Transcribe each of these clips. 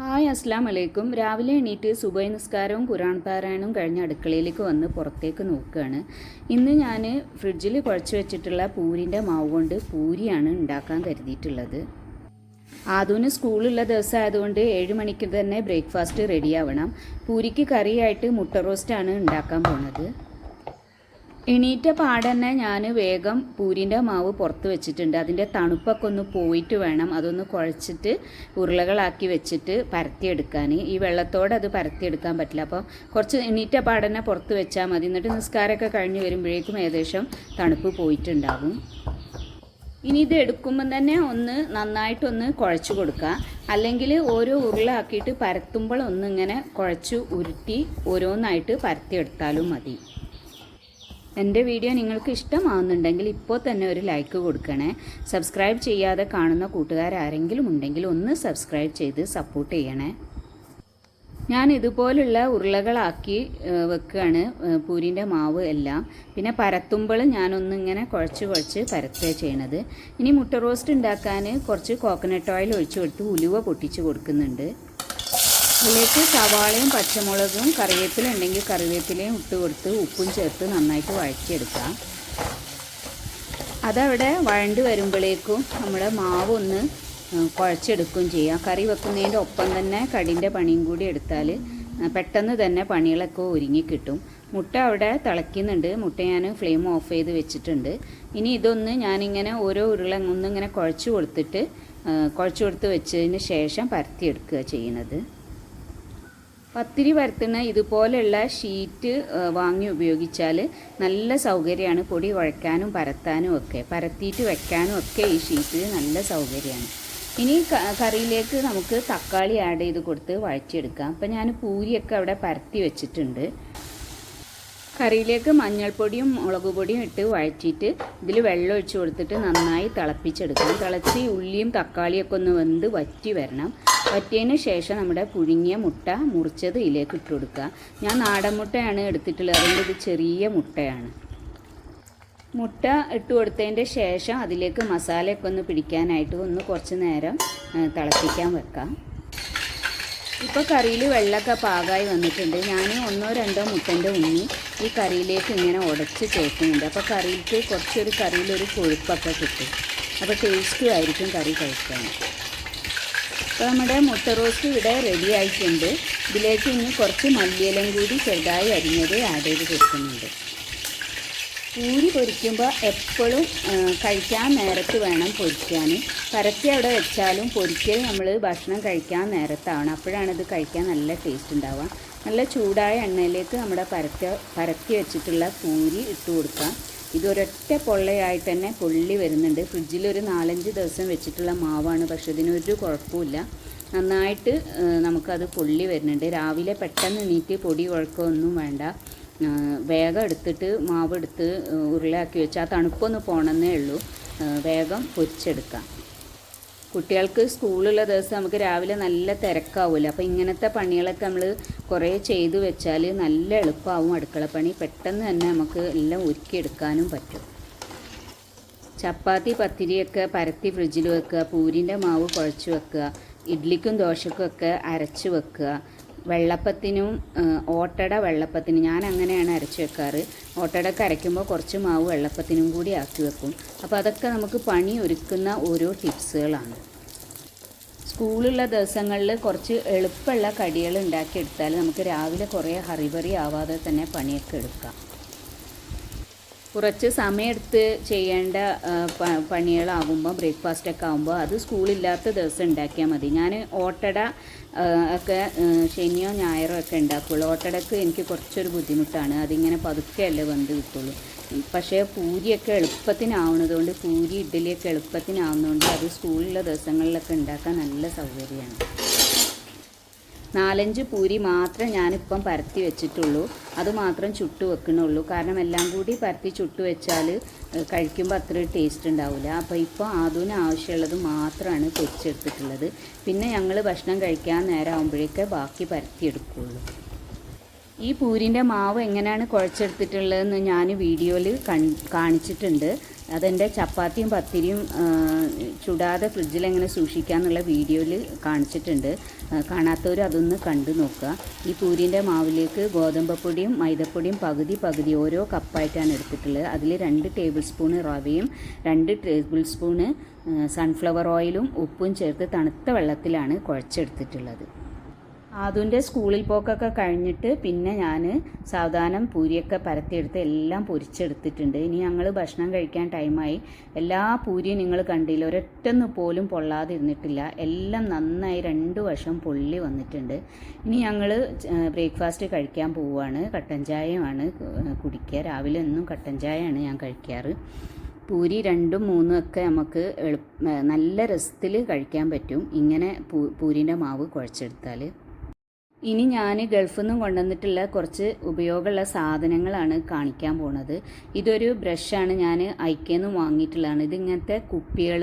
Hi അസ്സാം വലൈക്കും രാവിലെ എണീറ്റ് സുബൈ നിസ്കാരവും ഖുറാൻ പാരായണവും കഴിഞ്ഞ് അടുക്കളയിലേക്ക് വന്ന് പുറത്തേക്ക് നോക്കുകയാണ്. ഇന്ന് ഞാൻ ഫ്രിഡ്ജിൽ കുഴച്ച് വെച്ചിട്ടുള്ള പൂരിന്റെ മാവ് കൊണ്ട് പൂരിയാണ് ഉണ്ടാക്കാൻ കരുതിയിട്ടുള്ളത്. ആദൂന് സ്കൂളുള്ള ദിവസം ആയതുകൊണ്ട് ഏഴ് മണിക്ക് തന്നെ ബ്രേക്ക്ഫാസ്റ്റ് റെഡിയാവണം. പൂരിക്ക് കറിയായിട്ട് മുട്ട റോസ്റ്റാണ് ഉണ്ടാക്കാൻ പോണത്. എണീറ്റ പാടന്നെ ഞാൻ വേഗം പൂരിന്റെ മാവ് പുറത്ത് വെച്ചിട്ടുണ്ട്. അതിന്റെ തണുപ്പൊക്കെ ഒന്ന് പോയിട്ട് വേണം. അതൊന്ന് കുഴച്ചിട്ട് ഉരുളകളാക്കി വെച്ചിട്ട് പരത്തിയെടുക്കാൻ ഈ വെള്ളത്തോടെ അത് പരത്തിയെടുക്കാൻ പറ്റില്ല. അപ്പോൾ കുറച്ച് എണീറ്റ പാടന്നെ പുറത്ത് വെച്ചാൽ മതി. എന്നിട്ട് നിസ്കാരമൊക്കെ കഴിഞ്ഞ് വരുമ്പോഴേക്കും ഏകദേശം തണുപ്പ് പോയിട്ടുണ്ടാകും ഇനി ഇത് എടുക്കുമ്പം തന്നെ ഒന്ന് നന്നായിട്ടൊന്ന് കുഴച്ച് കൊടുക്കുക. അല്ലെങ്കിൽ ഓരോ ഉരുളാക്കിയിട്ട് പരത്തുമ്പോൾ ഒന്നിങ്ങനെ കുഴച്ച് ഉരുട്ടി ഓരോന്നായിട്ട് പരത്തിയെടുത്താലും മതി. എന്റെ വീഡിയോ നിങ്ങൾക്ക് ഇഷ്ടമാവുന്നുണ്ടെങ്കിൽ ഇപ്പോൾ തന്നെ ഒരു ലൈക്ക് കൊടുക്കണേ. സബ്സ്ക്രൈബ് ചെയ്യാതെ കാണുന്ന കൂട്ടുകാരാരെങ്കിലും ഉണ്ടെങ്കിൽ ഒന്ന് സബ്സ്ക്രൈബ് ചെയ്ത് സപ്പോർട്ട് ചെയ്യണേ. ഞാൻ ഇതുപോലുള്ള ഉരുളകളാക്കി വെക്കുകയാണ് പൂരിന്റെ മാവ് എല്ലാം. പിന്നെ പരത്തുമ്പോൾ ഞാനൊന്നിങ്ങനെ കുഴച്ച് കുഴച്ച് പരത്തുക ചെയ്യണത്. ഇനി മുട്ട റോസ്റ്റ് ഉണ്ടാക്കാൻ കുറച്ച് കോക്കനട്ട് ഓയിൽ ഒഴിച്ചു കൊടുത്ത് ഉലുവ പൊട്ടിച്ച് കൊടുക്കുന്നുണ്ട്. ഇതിലേക്ക് സവാളയും പച്ചമുളകും കറിവേപ്പില ഉണ്ടെങ്കിൽ കറിവേപ്പിലയും ഇട്ട് കൊടുത്ത് ഉപ്പും ചേർത്ത് നന്നായിട്ട് വഴറ്റിയെടുക്കാം. അതവിടെ വഴണ്ട് വരുമ്പോഴേക്കും നമ്മൾ മാവ് ഒന്ന് കുഴച്ചെടുക്കും കുഴച്ചെടുക്കുകയും ചെയ്യാം. കറി വെക്കുന്നതിന്റെ ഒപ്പം തന്നെ കടിന്റെ പണിയും കൂടി എടുത്താൽ പെട്ടെന്ന് തന്നെ പണികളൊക്കെ ഒരുങ്ങി കിട്ടും. മുട്ട അവിടെ തിളയ്ക്കുന്നുണ്ട്. മുട്ട ഞാൻ ഫ്ലെയിം ഓഫ് ചെയ്ത് വെച്ചിട്ടുണ്ട്. ഇനി ഇതൊന്ന് ഞാനിങ്ങനെ ഓരോ ഉരുള ഒന്നിങ്ങനെ കുഴച്ച് കൊടുത്തിട്ട് കുഴച്ച് കൊടുത്ത് വെച്ചതിന് ശേഷം പരത്തിയെടുക്കുക ചെയ്യുന്നത്. പത്തിരി പരത്തുന്ന ഇതുപോലെയുള്ള ഷീറ്റ് വാങ്ങി ഉപയോഗിച്ചാൽ നല്ല സൗകര്യമാണ് പൊടി കുഴയ്ക്കാനും പരത്താനും ഒക്കെ. പരത്തിയിട്ട് വെക്കാനും ഒക്കെ ഈ ഷീറ്റ് നല്ല സൗകര്യമാണ്. ഇനി കറിയിലേക്ക് നമുക്ക് തക്കാളി ആഡ് ചെയ്ത് കൊടുത്ത് വഴച്ചെടുക്കാം അപ്പം ഞാൻ പൂരിയൊക്കെ അവിടെ പരത്തി വെച്ചിട്ടുണ്ട്. കറിയിലേക്ക് മഞ്ഞൾപ്പൊടിയും മുളക് പൊടിയും ഇട്ട് വഴറ്റിയിട്ട് ഇതിൽ വെള്ളം ഒഴിച്ച് കൊടുത്തിട്ട് നന്നായി തിളപ്പിച്ചെടുക്കണം. തിളച്ച് ഉള്ളിയും തക്കാളിയൊക്കെ ഒന്ന് വെന്ത് വറ്റി വരണം. വറ്റിയതിന് ശേഷം നമ്മുടെ പുഴുങ്ങിയ മുട്ട മുറിച്ചത് ഇതിലേക്ക് ഇട്ട് കൊടുക്കുക. ഞാൻ നാടൻ മുട്ടയാണ് എടുത്തിട്ടുള്ളത്. അതുകൊണ്ട് ഇത് ചെറിയ മുട്ടയാണ്. മുട്ട ഇട്ട് കൊടുത്തതിന്റെ ശേഷം അതിലേക്ക് മസാലയൊക്കെ ഒന്ന് പിടിക്കാനായിട്ട് ഒന്ന് കുറച്ച് നേരം തിളപ്പിക്കാൻ വെക്കാം. ഇപ്പോൾ കറിയിൽ വെള്ളമൊക്കെ പാകമായി വന്നിട്ടുണ്ട്. ഞാൻ ഒന്നോ രണ്ടോ മുട്ടന്റെ ഉണ്ണി ഈ കറിയിലേക്ക് ഇങ്ങനെ ഉടച്ച് ചേർക്കുന്നുണ്ട്. അപ്പോൾ കറിയിലേക്ക് കുറച്ചൊരു കറിയിലൊരു കൊഴുപ്പൊക്കെ കിട്ടും. അപ്പോൾ ടേസ്റ്റും ആയിരിക്കും കറി കഴിക്കാൻ. അപ്പോൾ നമ്മുടെ മുട്ട റോസ്റ്റ് ഇവിടെ റെഡി ആയിട്ടുണ്ട്. ഇതിലേക്ക് ഇനി കുറച്ച് മല്ലിയിലം കൂടി ചെറുതായി അരിഞ്ഞത് ആഡ് ചെയ്ത് കൊടുക്കുന്നുണ്ട്. പൂരി പൊരിക്കുമ്പോൾ എപ്പോഴും കഴിക്കാൻ നേരത്ത് വേണം പൊരിക്കാൻ. പരത്തി അവിടെ വെച്ചാലും പൊരിക്കൽ നമ്മൾ ഭക്ഷണം കഴിക്കാൻ നേരത്താവണം അപ്പോഴാണ് ഇത് കഴിക്കാൻ നല്ല ടേസ്റ്റ് ഉണ്ടാവുക. നല്ല ചൂടായ എണ്ണയിലേക്ക് നമ്മുടെ പരത്തി പരത്തി വെച്ചിട്ടുള്ള പൂരി ഇട്ട് കൊടുക്കാം ഇതൊരൊറ്റ പൊള്ളയായിട്ട് തന്നെ പൊള്ളി വരുന്നുണ്ട്. ഫ്രിഡ്ജിൽ ഒരു നാലഞ്ച് ദിവസം വെച്ചിട്ടുള്ള മാവാണ്. പക്ഷെ ഇതിനൊരു കുഴപ്പമില്ല നന്നായിട്ട് നമുക്കത് പൊള്ളി വരുന്നുണ്ട്. രാവിലെ പെട്ടെന്ന് എണീറ്റ് പൊടി കുഴക്കമൊന്നും വേണ്ട. വേഗം എടുത്തിട്ട് മാവ് എടുത്ത് ഉരുളയാക്കി വെച്ചാൽ തണുപ്പൊന്ന് പോകണമെന്നേ ഉള്ളൂ. വേഗം പൊരിച്ചെടുക്കാം. കുട്ടികൾക്ക് സ്കൂളുള്ള ദിവസം നമുക്ക് രാവിലെ നല്ല തിരക്കാവില്ല അപ്പോൾ ഇങ്ങനത്തെ പണികളൊക്കെ നമ്മൾ കുറേ ചെയ്തു വെച്ചാൽ നല്ല എളുപ്പമാവും അടുക്കളപ്പണി പെട്ടെന്ന് തന്നെ നമുക്ക് എല്ലാം ഒരുക്കിയെടുക്കാനും പറ്റും. ചപ്പാത്തി പത്തിരിയൊക്കെ പരത്തി ഫ്രിഡ്ജിൽ വെക്കുക. പൂരിന്റെ മാവ് കുഴച്ച് വെക്കുക. ഇഡ്ലിക്കും ദോശക്കും ഒക്കെ അരച്ച് വെക്കുക. വെള്ളപ്പത്തിനും ഓട്ടട വെള്ളപ്പത്തിനും ഞാൻ അങ്ങനെയാണ് അരച്ച് വെക്കാറ്. ഓട്ടടക്ക് അരയ്ക്കുമ്പോൾ കുറച്ച് മാവ് വെള്ളപ്പത്തിനും കൂടി ആക്കി വെക്കും. അപ്പോൾ അതൊക്കെ നമുക്ക് പണി ഒരുക്കുന്ന ഓരോ ടിപ്സുകളാണ്. സ്കൂളുള്ള ദിവസങ്ങളിൽ കുറച്ച് എളുപ്പമുള്ള കടികൾ ഉണ്ടാക്കിയെടുത്താൽ നമുക്ക് രാവിലെ കുറേ ഹറിബറി ആവാതെ തന്നെ പണിയൊക്കെ എടുക്കാം. കുറച്ച് സമയമെടുത്ത് ചെയ്യേണ്ട പണികളാകുമ്പോൾ ബ്രേക്ക്ഫാസ്റ്റ് ഒക്കെ ആകുമ്പോൾ അത് സ്കൂളില്ലാത്ത ദിവസം ഉണ്ടാക്കിയാൽ മതി. ഞാൻ ഓട്ടട ഒക്കെ ശനിയോ ഞായറോ ഒക്കെ ഉണ്ടാക്കുള്ളൂ. ഓട്ടടക്ക് എനിക്ക് കുറച്ചൊരു ബുദ്ധിമുട്ടാണ്. അതിങ്ങനെ പതുക്കെയല്ലേ വന്ന് കിട്ടുള്ളൂ. പക്ഷേ പൂരിയൊക്കെ എളുപ്പത്തിനാവുന്നതുകൊണ്ട് പൂരി ഇഡ്ഡലിയൊക്കെ എളുപ്പത്തിനാവുന്നതുകൊണ്ട് അത് സ്കൂളിലുള്ള ദിവസങ്ങളിലൊക്കെ ഉണ്ടാക്കാൻ നല്ല സൗകര്യമാണ്. നാലഞ്ച് പൂരി മാത്രം ഞാനിപ്പം പരത്തി വെച്ചിട്ടുള്ളൂ. അതുമാത്രം ചുട്ട് വെക്കണുള്ളൂ. കാരണം എല്ലാം കൂടി പരത്തി ചുട്ട് വെച്ചാൽ കഴിക്കുമ്പോൾ അത്ര ടേസ്റ്റ് ഉണ്ടാവില്ല അപ്പോൾ ഇപ്പോൾ അതിന് ആവശ്യമുള്ളത് മാത്രമാണ് പൊരിച്ചെടുത്തിട്ടുള്ളത്. പിന്നെ ഞങ്ങൾ ഭക്ഷണം കഴിക്കാൻ നേരം ആകുമ്പോഴേക്ക് ബാക്കി പരത്തിയെടുക്കുകയുള്ളൂ ഈ പൂരിന്റെ മാവ് എങ്ങനെയാണ് കുഴച്ചെടുത്തിട്ടുള്ളതെന്ന് ഞാൻ വീഡിയോയിൽ കാണിച്ചിട്ടുണ്ട്. അതെന്റെ ചപ്പാത്തിയും പത്തിരിയും ചുടാതെ ഫ്രിഡ്ജിൽ എങ്ങനെ സൂക്ഷിക്കാന്നുള്ള വീഡിയോയിൽ കാണിച്ചിട്ടുണ്ട്. കാണാത്തവർ അതൊന്ന് കണ്ടു നോക്കുക. ഈ പൂരിന്റെ മാവിലേക്ക് ഗോതമ്പപ്പൊടിയും മൈദപ്പൊടിയും പകുതി പകുതി ഓരോ കപ്പായിട്ടാണ് എടുത്തിട്ടുള്ളത്. അതിൽ രണ്ട് ടേബിൾ സ്പൂണ് റവയും രണ്ട് ടേബിൾ സ്പൂണ് സൺഫ്ലവർ ഓയിലും ഉപ്പും ചേർത്ത് തണുത്ത വെള്ളത്തിലാണ് കുഴച്ചെടുത്തിട്ടുള്ളത്. ആദുവിന്റെ സ്കൂളിൽ പോക്കൊക്കെ കഴിഞ്ഞിട്ട് പിന്നെ ഞാൻ സാവധാനം പൂരിയൊക്കെ പരത്തിയെടുത്ത് എല്ലാം പൊരിച്ചെടുത്തിട്ടുണ്ട്. ഇനി ഞങ്ങൾ ഭക്ഷണം കഴിക്കാൻ ടൈമായി. എല്ലാ പൂരിയും നിങ്ങൾ കണ്ടില്ല ഒരൊറ്റൊന്ന് പോലും പൊള്ളാതിരുന്നിട്ടില്ല. എല്ലാം നന്നായി രണ്ട് വശം പൊള്ളി വന്നിട്ടുണ്ട്. ഇനി ഞങ്ങൾ ബ്രേക്ക്ഫാസ്റ്റ് കഴിക്കാൻ പോവുകയാണ്. കട്ടൻ ചായയുമാണ് കുടിക്കുക. രാവിലെ ഒന്നും കട്ടൻ ചായയാണ് ഞാൻ കഴിക്കാറ്. പൂരി രണ്ടും മൂന്നും ഒക്കെ നമുക്ക് എളുപ്പ നല്ല രസത്തിൽ കഴിക്കാൻ പറ്റും. ഇങ്ങനെ പൂ പൂരിന്റെ മാവ് കുഴച്ചെടുത്താൽ ഇനി ഞാൻ ഗൾഫിൽ നിന്നും കൊണ്ടുവന്നിട്ടുള്ള കുറച്ച് ഉപയോഗമുള്ള സാധനങ്ങളാണ് കാണിക്കാൻ പോണത്. ഇതൊരു ബ്രഷാണ് ഞാൻ ഐക്കേന്ന് വാങ്ങിയിട്ടുള്ളതാണ്. ഇതിങ്ങനത്തെ കുപ്പികൾ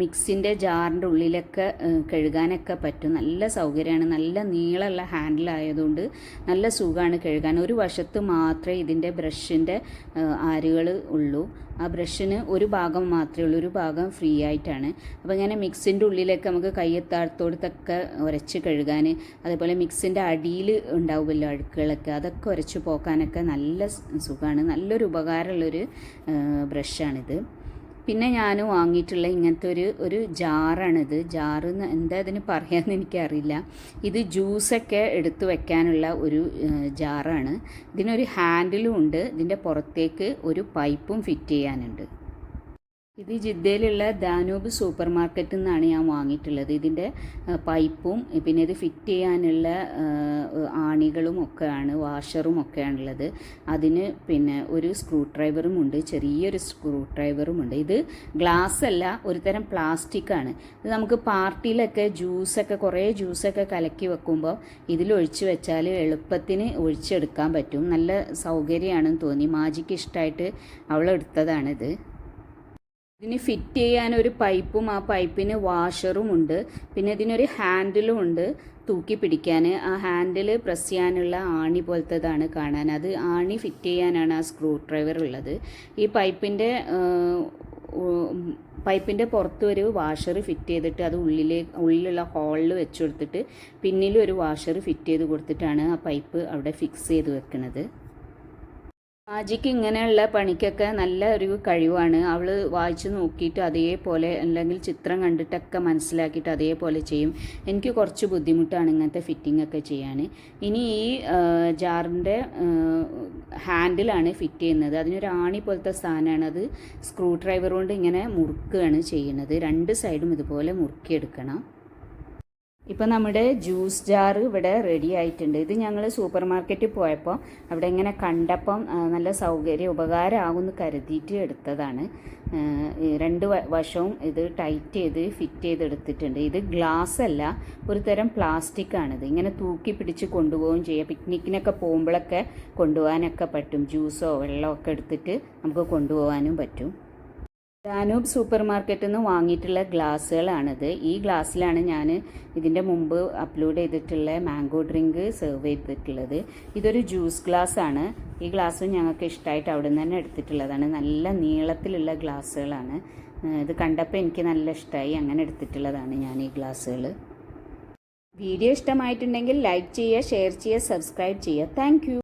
മിക്സിന്റെ ജാറിന്റെ ഉള്ളിലൊക്കെ കഴുകാനൊക്കെ പറ്റും. നല്ല സൗകര്യമാണ് നല്ല നീളമുള്ള ഹാൻഡിലായതുകൊണ്ട് നല്ല സുഖമാണ് കഴുകാൻ. ഒരു വശത്ത് മാത്രമേ ഇതിന്റെ ബ്രഷിന്റെ ആരുകൾ ഉള്ളൂ. ആ ബ്രഷിന് ഒരു ഭാഗം മാത്രമേ ഉള്ളൂ ഒരു ഭാഗം ഫ്രീ ആയിട്ടാണ്. അപ്പോൾ ഇങ്ങനെ മിക്സിന്റെ ഉള്ളിലേക്ക് നമുക്ക് കയ്യെത്താത്തോടത്തൊക്കെ ഉരച്ച് കഴുകാൻ അതേപോലെ മിക്സിന്റെ അടിയിൽ ഉണ്ടാവുമല്ലോ അഴുക്കുകളൊക്കെ അതൊക്കെ ഉരച്ച് പോക്കാനൊക്കെ നല്ല സുഖമാണ് നല്ലൊരു ഉപകാരമുള്ളൊരു ബ്രഷാണിത്. പിന്നെ ഞാൻ വാങ്ങിയിട്ടുള്ള ഇങ്ങനത്തെ ഒരു ഒരു ജാറാണിത് ജാറ് എന്താ ഇതിന് പറയാമെന്ന് എനിക്കറിയില്ല. ഇത് ജ്യൂസൊക്കെ എടുത്തു വെക്കാനുള്ള ഒരു ജാറാണ്. ഇതിനൊരു ഹാൻഡിലും ഉണ്ട്. ഇതിന്റെ പുറത്തേക്ക് ഒരു പൈപ്പും ഫിറ്റ് ചെയ്യാനുണ്ട്. ഇത് ജിദ്ദയിലുള്ള ദാനൂബ് സൂപ്പർ മാർക്കറ്റിൽ നിന്നാണ് ഞാൻ വാങ്ങിയിട്ടുള്ളത്. ഇതിന്റെ പൈപ്പും പിന്നെ ഇത് ഫിറ്റ് ചെയ്യാനുള്ള ആണികളും ഒക്കെയാണ് വാഷറും ഒക്കെയാണുള്ളത്. അതിന് പിന്നെ ഒരു സ്ക്രൂ ഡ്രൈവറും ഉണ്ട് ചെറിയൊരു സ്ക്രൂ ഡ്രൈവറും ഉണ്ട്. ഇത് ഗ്ലാസ് അല്ല ഒരു തരം പ്ലാസ്റ്റിക്കാണ്. ഇത് നമുക്ക് പാർട്ടിയിലൊക്കെ ജ്യൂസൊക്കെ കുറേ ജ്യൂസൊക്കെ കലക്കി വെക്കുമ്പോൾ ഇതിൽ ഒഴിച്ച് വെച്ചാൽ എളുപ്പത്തിന് ഒഴിച്ചെടുക്കാൻ പറ്റും. നല്ല സൗകര്യമാണെന്ന് തോന്നി. മാജിക്ക് ഇഷ്ടമായിട്ട് അവളെടുത്തതാണിത് ഇതിന് ഫിറ്റ് ചെയ്യാൻ ഒരു പൈപ്പും ആ പൈപ്പിന് വാഷറും ഉണ്ട്. പിന്നെ ഇതിനൊരു ഹാൻഡിലും ഉണ്ട് തൂക്കി പിടിക്കാൻ. ആ ഹാൻഡിൽ പ്രസ് ചെയ്യാനുള്ള ആണി പോലത്തേതാണ് കാണാൻ. അത് ആണി ഫിറ്റ് ചെയ്യാനാണ് ആ സ്ക്രൂ ഡ്രൈവർ ഉള്ളത്. ഈ പൈപ്പിന്റെ പൈപ്പിന്റെ പുറത്ത് ഒരു വാഷർ ഫിറ്റ് ചെയ്തിട്ട് അത് ഉള്ളിലെ ഉള്ളിലുള്ള ഹോളിൽ വെച്ച് കൊടുത്തിട്ട് പിന്നിലൊരു ഒരു വാഷർ ഫിറ്റ് ചെയ്ത് കൊടുത്തിട്ടാണ് ആ പൈപ്പ് അവിടെ ഫിക്സ് ചെയ്ത് വെക്കുന്നത് മാജിക്ക് ഇങ്ങനെയുള്ള പണിക്കൊക്കെ നല്ല ഒരു കഴിവാണ്. അവൾ വായിച്ചു നോക്കിയിട്ട് അതേപോലെ അല്ലെങ്കിൽ ചിത്രം കണ്ടിട്ടൊക്കെ മനസ്സിലാക്കിയിട്ട് അതേപോലെ ചെയ്യും. എനിക്ക് കുറച്ച് ബുദ്ധിമുട്ടാണ് ഇങ്ങനത്തെ ഫിറ്റിംഗ് ഒക്കെ ചെയ്യാൻ ഇനി ഈ ജാറിന്റെ ഹാൻഡിലാണ് ഫിറ്റ് ചെയ്യുന്നത്. അതിനൊരു ആണി പോലത്തെ സാധനമാണ്. അത് സ്ക്രൂ ഡ്രൈവർ കൊണ്ട് ഇങ്ങനെ മുറുക്കുകയാണ് ചെയ്യുന്നത്. രണ്ട് സൈഡും ഇതുപോലെ മുറുക്കിയെടുക്കണം. ഇപ്പോൾ നമ്മുടെ ജ്യൂസ് ജാർ ഇവിടെ റെഡി ആയിട്ടുണ്ട്. ഇത് ഞങ്ങൾ സൂപ്പർ മാർക്കറ്റിൽ പോയപ്പോൾ അവിടെ ഇങ്ങനെ കണ്ടപ്പം നല്ല സൗകര്യം ഉപകാരമാകുമെന്ന് കരുതിയിട്ട് എടുത്തതാണ്. രണ്ട് വശവും ഇത് ടൈറ്റ് ചെയ്ത് ഫിറ്റ് ചെയ്ത് എടുത്തിട്ടുണ്ട്. ഇത് ഗ്ലാസ് അല്ല ഒരു തരം പ്ലാസ്റ്റിക് ആണിത്. ഇങ്ങനെ തൂക്കി പിടിച്ച് കൊണ്ടുപോവുകയും ചെയ്യാം. പിക്നിക്കിനൊക്കെ പോകുമ്പോഴൊക്കെ കൊണ്ടുപോകാനൊക്കെ പറ്റും. ജ്യൂസോ വെള്ളമോ ഒക്കെ എടുത്തിട്ട് നമുക്ക് കൊണ്ടുപോകാനും പറ്റും. ഡാനൂബ് സൂപ്പർ മാർക്കറ്റിൽ നിന്ന് വാങ്ങിയിട്ടുള്ള ഗ്ലാസ്സുകളാണിത്. ഈ ഗ്ലാസ്സിലാണ് ഞാൻ ഇതിന്റെ മുമ്പ് അപ്ലോഡ് ചെയ്തിട്ടുള്ള മാംഗോ ഡ്രിങ്ക് സെർവ് ചെയ്തിട്ടുള്ളത്. ഇതൊരു ജ്യൂസ് ഗ്ലാസ് ആണ് ഈ ഗ്ലാസ് ഞങ്ങൾക്ക് ഇഷ്ടമായിട്ട് അവിടെ നിന്ന് തന്നെ എടുത്തിട്ടുള്ളതാണ്. നല്ല നീളത്തിലുള്ള ഗ്ലാസ്സുകളാണ്. ഇത് കണ്ടപ്പോൾ എനിക്ക് നല്ല ഇഷ്ടമായി അങ്ങനെ എടുത്തിട്ടുള്ളതാണ് ഞാൻ ഈ ഗ്ലാസ്സുകൾ വീഡിയോ ഇഷ്ടമായിട്ടുണ്ടെങ്കിൽ ലൈക്ക് ചെയ്യുക ഷെയർ ചെയ്യുക സബ്സ്ക്രൈബ് ചെയ്യുക. താങ്ക്